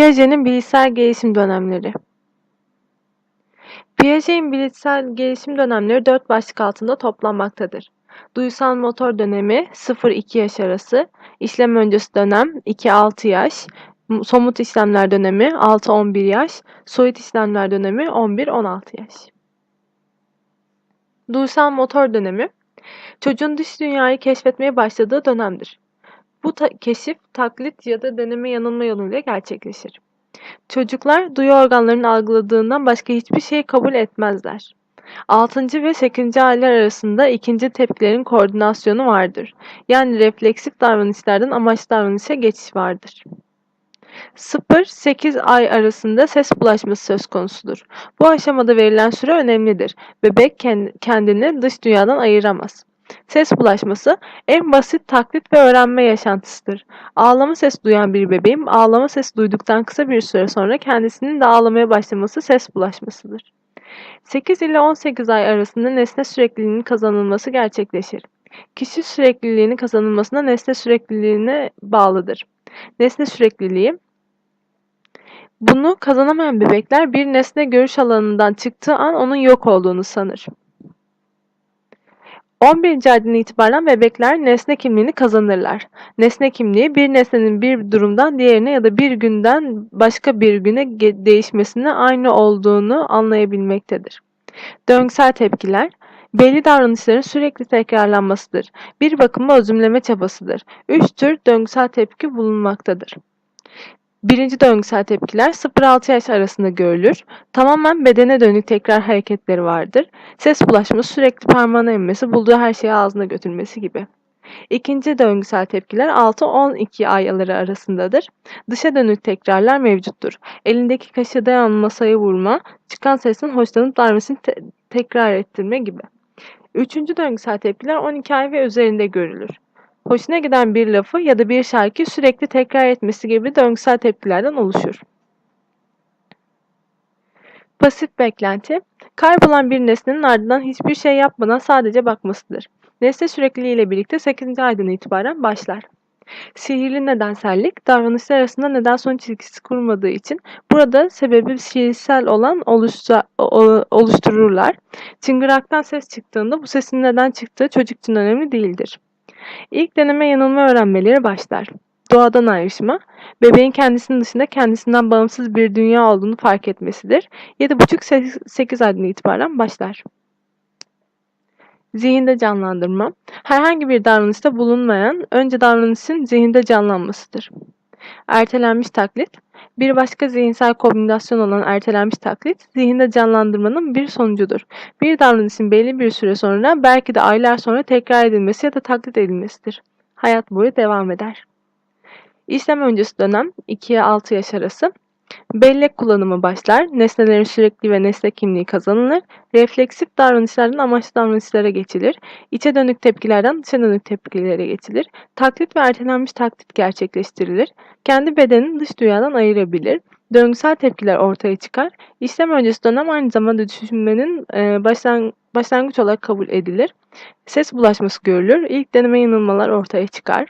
Piaget'in bilişsel gelişim dönemleri Piaget'in bilişsel gelişim dönemleri dört başlık altında toplanmaktadır. Duysal motor dönemi 0-2 yaş arası, işlem öncesi dönem 2-6 yaş, somut işlemler dönemi 6-11 yaş, soyut işlemler dönemi 11-16 yaş. Duysal motor dönemi, çocuğun dış dünyayı keşfetmeye başladığı dönemdir. Bu ta- keşif taklit ya da deneme yanılma yoluyla gerçekleşir. Çocuklar duyu organlarının algıladığından başka hiçbir şey kabul etmezler. 6. ve 8. aylar arasında ikinci tepkilerin koordinasyonu vardır. Yani refleksif davranışlardan amaç davranışa geçiş vardır. 0-8 ay arasında ses bulaşması söz konusudur. Bu aşamada verilen süre önemlidir. Bebek kendini dış dünyadan ayıramaz. Ses bulaşması en basit taklit ve öğrenme yaşantısıdır. Ağlama sesi duyan bir bebeğin ağlama sesi duyduktan kısa bir süre sonra kendisinin de ağlamaya başlaması ses bulaşmasıdır. 8 ile 18 ay arasında nesne sürekliliğinin kazanılması gerçekleşir. Kişi sürekliliğinin kazanılmasına nesne sürekliliğine bağlıdır. Nesne sürekliliği bunu kazanamayan bebekler bir nesne görüş alanından çıktığı an onun yok olduğunu sanır. 11. aydan itibaren bebekler nesne kimliğini kazanırlar. Nesne kimliği bir nesnenin bir durumdan diğerine ya da bir günden başka bir güne değişmesine aynı olduğunu anlayabilmektedir. Döngüsel tepkiler belli davranışların sürekli tekrarlanmasıdır. Bir bakıma özümleme çabasıdır. Üç tür döngüsel tepki bulunmaktadır. Birinci döngüsel tepkiler 0-6 yaş arasında görülür. Tamamen bedene dönük tekrar hareketleri vardır. Ses bulaşması, sürekli parmağına emmesi, bulduğu her şeyi ağzına götürmesi gibi. İkinci döngüsel tepkiler 6-12 ayları arasındadır. Dışa dönük tekrarlar mevcuttur. Elindeki kaşığı dayan masaya vurma, çıkan sesin hoşlanıp darmasını te tekrar ettirme gibi. Üçüncü döngüsel tepkiler 12 ay ve üzerinde görülür hoşuna giden bir lafı ya da bir şarkıyı sürekli tekrar etmesi gibi döngüsel tepkilerden oluşur. Pasif beklenti, kaybolan bir nesnenin ardından hiçbir şey yapmadan sadece bakmasıdır. Nesne sürekliliği ile birlikte 8. aydan itibaren başlar. Sihirli nedensellik, davranışlar arasında neden sonuç ilişkisi kurmadığı için burada sebebi şiirsel olan oluşsa, oluştururlar. Çıngıraktan ses çıktığında bu sesin neden çıktığı çocuk için önemli değildir. İlk deneme yanılma öğrenmeleri başlar. Doğadan ayrışma, bebeğin kendisinin dışında kendisinden bağımsız bir dünya olduğunu fark etmesidir. 7,5-8 aydan itibaren başlar. Zihinde canlandırma, herhangi bir davranışta bulunmayan önce davranışın zihinde canlanmasıdır. Ertelenmiş taklit, bir başka zihinsel kombinasyon olan ertelenmiş taklit, zihinde canlandırmanın bir sonucudur. Bir davranışın belli bir süre sonra, belki de aylar sonra tekrar edilmesi ya da taklit edilmesidir. Hayat boyu devam eder. İşlem öncesi dönem 2'ye 6 yaş arası. Bellek kullanımı başlar, nesnelerin sürekli ve nesne kimliği kazanılır, refleksif davranışlardan amaçlı davranışlara geçilir, içe dönük tepkilerden dışa dönük tepkilere geçilir, taklit ve ertelenmiş taklit gerçekleştirilir, kendi bedenini dış dünyadan ayırabilir, döngüsel tepkiler ortaya çıkar, işlem öncesi dönem aynı zamanda düşünmenin e, başlangıç olarak kabul edilir, ses bulaşması görülür, ilk deneme yanılmalar ortaya çıkar.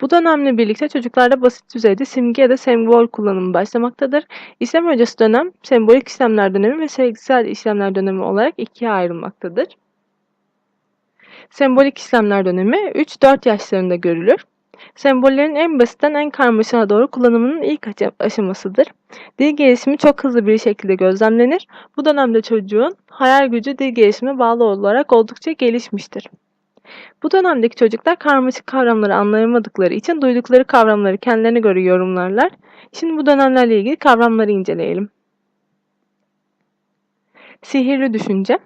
Bu dönemle birlikte çocuklarda basit düzeyde simge ya da sembol kullanımı başlamaktadır. İşlem öncesi dönem sembolik işlemler dönemi ve sezgisel işlemler dönemi olarak ikiye ayrılmaktadır. Sembolik işlemler dönemi 3-4 yaşlarında görülür. Sembollerin en basitten en karmaşına doğru kullanımının ilk aşamasıdır. Dil gelişimi çok hızlı bir şekilde gözlemlenir. Bu dönemde çocuğun hayal gücü dil gelişimine bağlı olarak oldukça gelişmiştir. Bu dönemdeki çocuklar karmaşık kavramları anlayamadıkları için duydukları kavramları kendilerine göre yorumlarlar. Şimdi bu dönemlerle ilgili kavramları inceleyelim. Sihirli düşünce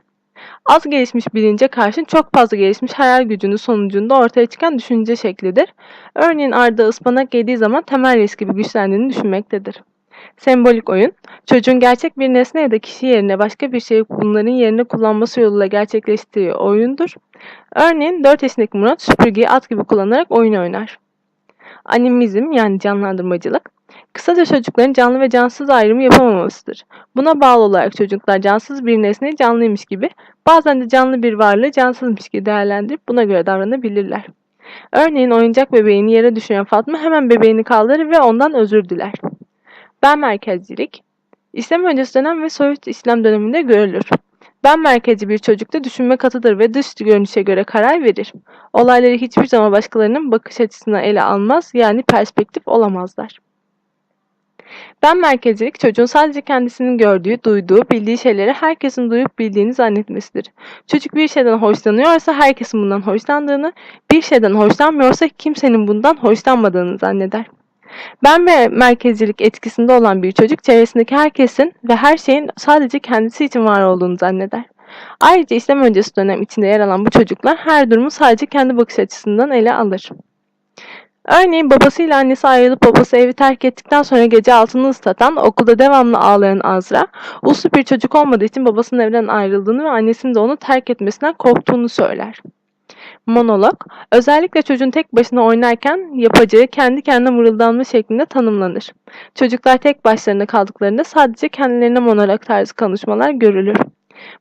Az gelişmiş bilince karşın çok fazla gelişmiş hayal gücünün sonucunda ortaya çıkan düşünce şeklidir. Örneğin Arda ıspanak yediği zaman temel risk gibi güçlendiğini düşünmektedir. Sembolik oyun, çocuğun gerçek bir nesne ya da kişi yerine başka bir şeyi bunların yerine kullanması yoluyla gerçekleştiği oyundur. Örneğin 4 yaşındaki Murat süpürgeyi at gibi kullanarak oyun oynar. Animizm yani canlandırmacılık, kısaca çocukların canlı ve cansız ayrımı yapamamasıdır. Buna bağlı olarak çocuklar cansız bir nesneyi canlıymış gibi, bazen de canlı bir varlığı cansızmış gibi değerlendirip buna göre davranabilirler. Örneğin oyuncak bebeğini yere düşüren Fatma hemen bebeğini kaldırır ve ondan özür diler. Ben merkezcilik, İslam öncesi dönem ve soyut İslam döneminde görülür. Ben merkezci bir çocukta düşünme katıdır ve dış görünüşe göre karar verir. Olayları hiçbir zaman başkalarının bakış açısına ele almaz yani perspektif olamazlar. Ben merkezcilik çocuğun sadece kendisinin gördüğü, duyduğu, bildiği şeyleri herkesin duyup bildiğini zannetmesidir. Çocuk bir şeyden hoşlanıyorsa herkesin bundan hoşlandığını, bir şeyden hoşlanmıyorsa kimsenin bundan hoşlanmadığını zanneder. Ben ve merkezcilik etkisinde olan bir çocuk çevresindeki herkesin ve her şeyin sadece kendisi için var olduğunu zanneder. Ayrıca İslam öncesi dönem içinde yer alan bu çocuklar her durumu sadece kendi bakış açısından ele alır. Örneğin babasıyla annesi ayrılıp babası evi terk ettikten sonra gece altını ıslatan, okulda devamlı ağlayan Azra, uslu bir çocuk olmadığı için babasının evden ayrıldığını ve annesinin de onu terk etmesinden korktuğunu söyler. Monolog, özellikle çocuğun tek başına oynarken yapacağı kendi kendine mırıldanma şeklinde tanımlanır. Çocuklar tek başlarına kaldıklarında sadece kendilerine monolog tarzı konuşmalar görülür.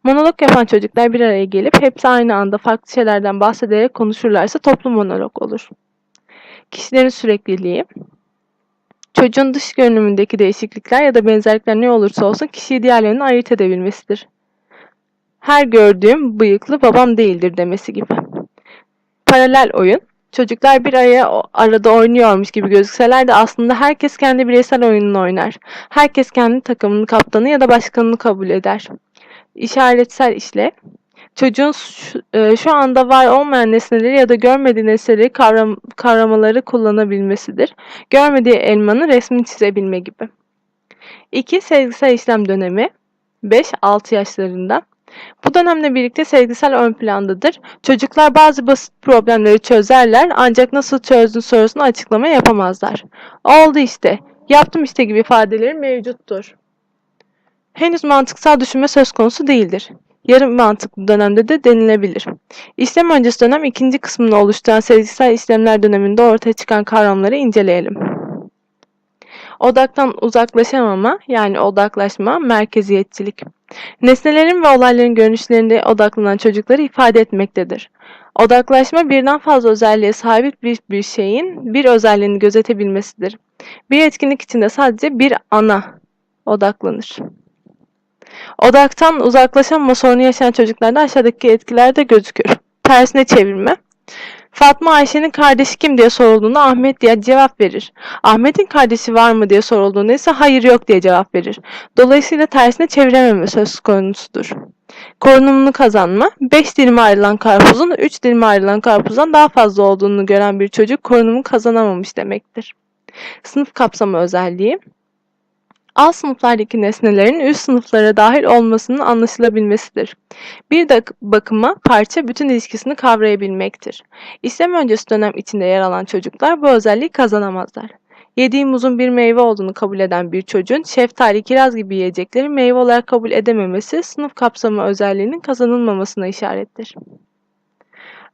Monolog yapan çocuklar bir araya gelip hepsi aynı anda farklı şeylerden bahsederek konuşurlarsa toplu monolog olur. Kişilerin sürekliliği, çocuğun dış görünümündeki değişiklikler ya da benzerlikler ne olursa olsun kişiyi diğerlerinden ayırt edebilmesidir. Her gördüğüm bıyıklı babam değildir demesi gibi. Paralel oyun, çocuklar bir araya arada oynuyormuş gibi gözükseler de aslında herkes kendi bireysel oyununu oynar. Herkes kendi takımının kaptanı ya da başkanını kabul eder. İşaretsel işle, çocuğun şu, e, anda var olmayan nesneleri ya da görmediği nesneleri kavram, kavramaları kullanabilmesidir. Görmediği elmanın resmini çizebilme gibi. 2. Sezgisel işlem dönemi 5-6 yaşlarında. Bu dönemle birlikte sevgisel ön plandadır. Çocuklar bazı basit problemleri çözerler ancak nasıl çözdün sorusunu açıklama yapamazlar. Oldu işte, yaptım işte gibi ifadeleri mevcuttur. Henüz mantıksal düşünme söz konusu değildir. Yarım mantıklı dönemde de denilebilir. İşlem öncesi dönem ikinci kısmını oluşturan sezgisel işlemler döneminde ortaya çıkan kavramları inceleyelim. Odaktan uzaklaşamama yani odaklaşma, merkeziyetçilik. Nesnelerin ve olayların görünüşlerinde odaklanan çocukları ifade etmektedir. Odaklaşma birden fazla özelliğe sahip bir, bir şeyin bir özelliğini gözetebilmesidir. Bir etkinlik içinde sadece bir ana odaklanır. Odaktan uzaklaşamama sorunu yaşayan çocuklarda aşağıdaki etkiler de gözükür. Tersine çevirme. Fatma Ayşe'nin kardeşi kim diye sorulduğunda Ahmet diye cevap verir. Ahmet'in kardeşi var mı diye sorulduğunda ise hayır yok diye cevap verir. Dolayısıyla tersine çevirememe söz konusudur. Korunumunu kazanma, 5 dilime ayrılan karpuzun 3 dilime ayrılan karpuzdan daha fazla olduğunu gören bir çocuk korunumu kazanamamış demektir. Sınıf kapsama özelliği, alt sınıflardaki nesnelerin üst sınıflara dahil olmasının anlaşılabilmesidir. Bir de bakıma parça bütün ilişkisini kavrayabilmektir. İslam öncesi dönem içinde yer alan çocuklar bu özelliği kazanamazlar. Yediği muzun bir meyve olduğunu kabul eden bir çocuğun şeftali, kiraz gibi yiyecekleri meyve olarak kabul edememesi sınıf kapsamı özelliğinin kazanılmamasına işarettir.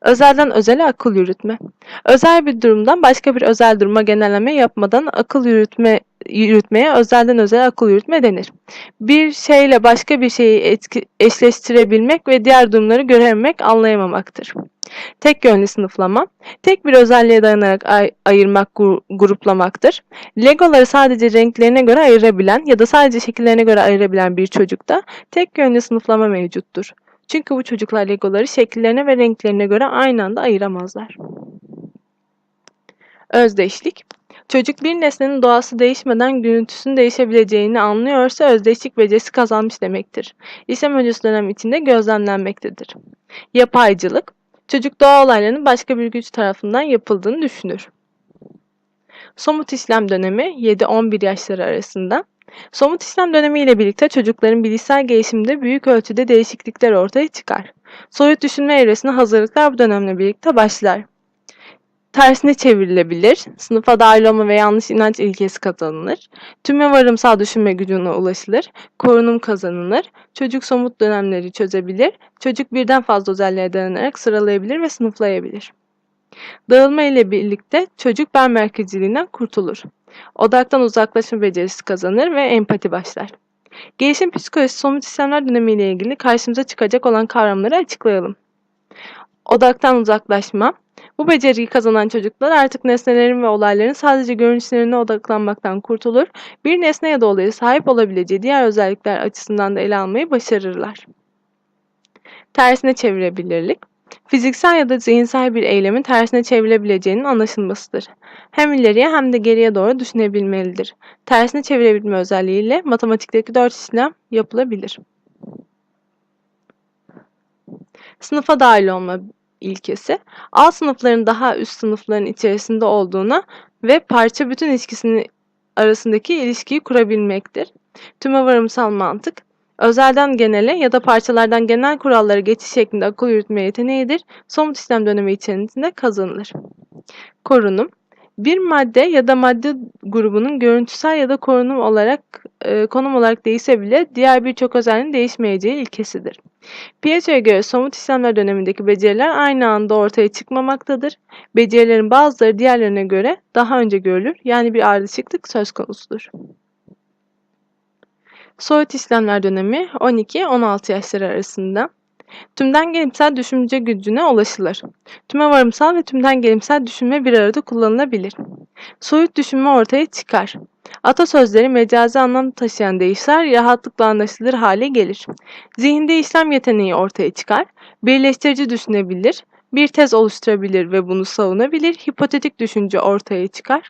Özelden özele akıl yürütme. Özel bir durumdan başka bir özel duruma genelleme yapmadan akıl yürütme yürütmeye özelden özele akıl yürütme denir. Bir şeyle başka bir şeyi etki, eşleştirebilmek ve diğer durumları görememek, anlayamamaktır. Tek yönlü sınıflama, tek bir özelliğe dayanarak ay ayırmak, gruplamaktır. Legoları sadece renklerine göre ayırabilen ya da sadece şekillerine göre ayırabilen bir çocukta tek yönlü sınıflama mevcuttur. Çünkü bu çocuklar legoları şekillerine ve renklerine göre aynı anda ayıramazlar. Özdeşlik Çocuk bir nesnenin doğası değişmeden görüntüsünün değişebileceğini anlıyorsa özdeşlik becerisi kazanmış demektir. İslam öncesi dönem içinde gözlemlenmektedir. Yapaycılık Çocuk doğa olaylarının başka bir güç tarafından yapıldığını düşünür. Somut İslam dönemi 7-11 yaşları arasında Somut İslam dönemi ile birlikte çocukların bilişsel gelişiminde büyük ölçüde değişiklikler ortaya çıkar. Soyut düşünme evresine hazırlıklar bu dönemle birlikte başlar. Tersine çevrilebilir, sınıfa dahil olma ve yanlış inanç ilkesi kazanılır, tüm ve varımsal düşünme gücüne ulaşılır, korunum kazanılır, çocuk somut dönemleri çözebilir, çocuk birden fazla özelliğe dayanarak sıralayabilir ve sınıflayabilir. Dağılma ile birlikte çocuk ben merkezciliğinden kurtulur. Odaktan uzaklaşma becerisi kazanır ve empati başlar. Gelişim psikolojisi somut sistemler dönemi ile ilgili karşımıza çıkacak olan kavramları açıklayalım. Odaktan uzaklaşma, Bu beceriyi kazanan çocuklar artık nesnelerin ve olayların sadece görünüşlerine odaklanmaktan kurtulur, bir nesne ya olaya sahip olabileceği diğer özellikler açısından da ele almayı başarırlar. Tersine çevirebilirlik, fiziksel ya da zihinsel bir eylemin tersine çevrilebileceğinin anlaşılmasıdır. Hem ileriye hem de geriye doğru düşünebilmelidir. Tersine çevirebilme özelliğiyle matematikteki dört işlem yapılabilir. Sınıfa dahil olma ilkesi, alt sınıfların daha üst sınıfların içerisinde olduğuna ve parça bütün ilişkisini arasındaki ilişkiyi kurabilmektir. Tüme varımsal mantık, özelden genele ya da parçalardan genel kurallara geçiş şeklinde akıl yürütme yeteneğidir. Somut işlem dönemi içerisinde kazanılır. Korunum, bir madde ya da madde grubunun görüntüsel ya da korunum olarak e, konum olarak değişse bile diğer birçok özelliğin değişmeyeceği ilkesidir. Piaget'e göre somut işlemler dönemindeki beceriler aynı anda ortaya çıkmamaktadır. Becerilerin bazıları diğerlerine göre daha önce görülür, yani bir ardışıklık söz konusudur. Soyut işlemler dönemi 12-16 yaşları arasında. Tümden gelimsel düşünce gücüne ulaşılır. Tüme varımsal ve tümden gelimsel düşünme bir arada kullanılabilir. Soyut düşünme ortaya çıkar. Atasözleri mecazi anlam taşıyan deyişler rahatlıkla anlaşılır hale gelir. Zihinde işlem yeteneği ortaya çıkar. Birleştirici düşünebilir, bir tez oluşturabilir ve bunu savunabilir. Hipotetik düşünce ortaya çıkar.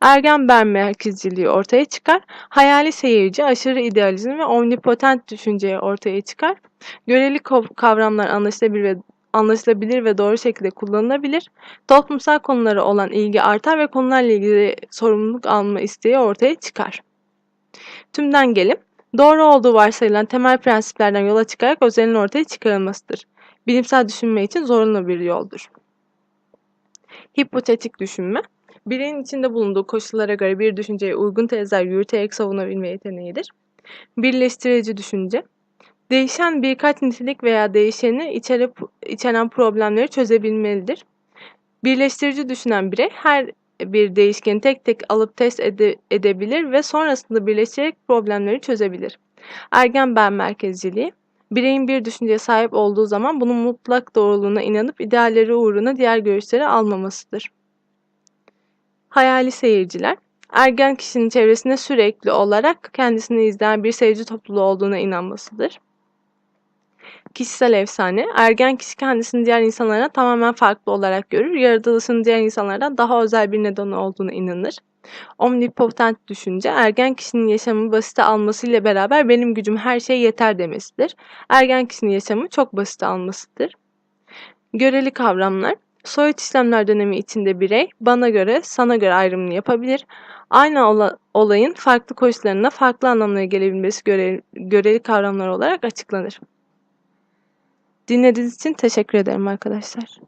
Ergen ben merkezciliği ortaya çıkar. Hayali seyirci, aşırı idealizm ve omnipotent düşünceyi ortaya çıkar. Göreli kavramlar anlaşılabilir ve anlaşılabilir ve doğru şekilde kullanılabilir. Toplumsal konulara olan ilgi artar ve konularla ilgili sorumluluk alma isteği ortaya çıkar. Tümden gelim, doğru olduğu varsayılan temel prensiplerden yola çıkarak özelin ortaya çıkarılmasıdır. Bilimsel düşünme için zorunlu bir yoldur. Hipotetik düşünme, bireyin içinde bulunduğu koşullara göre bir düşünceye uygun tezler yürüterek savunabilme yeteneğidir. Birleştirici düşünce, değişen birkaç nitelik veya değişeni içeri, içeren problemleri çözebilmelidir. Birleştirici düşünen birey her bir değişkeni tek tek alıp test ede, edebilir ve sonrasında birleştirerek problemleri çözebilir. Ergen ben merkezciliği, bireyin bir düşünceye sahip olduğu zaman bunun mutlak doğruluğuna inanıp idealleri uğruna diğer görüşleri almamasıdır. Hayali seyirciler, ergen kişinin çevresinde sürekli olarak kendisini izleyen bir seyirci topluluğu olduğuna inanmasıdır. Kişisel efsane, ergen kişi kendisini diğer insanlara tamamen farklı olarak görür, yaratılışının diğer insanlardan daha özel bir neden olduğuna inanır. Omnipotent düşünce, ergen kişinin yaşamı basite almasıyla beraber benim gücüm her şey yeter demesidir. Ergen kişinin yaşamı çok basite almasıdır. Göreli kavramlar, soyut işlemler dönemi içinde birey bana göre, sana göre ayrımını yapabilir. Aynı olayın farklı koşullarına farklı anlamlara gelebilmesi göreli, göreli kavramlar olarak açıklanır. Dinlediğiniz için teşekkür ederim arkadaşlar.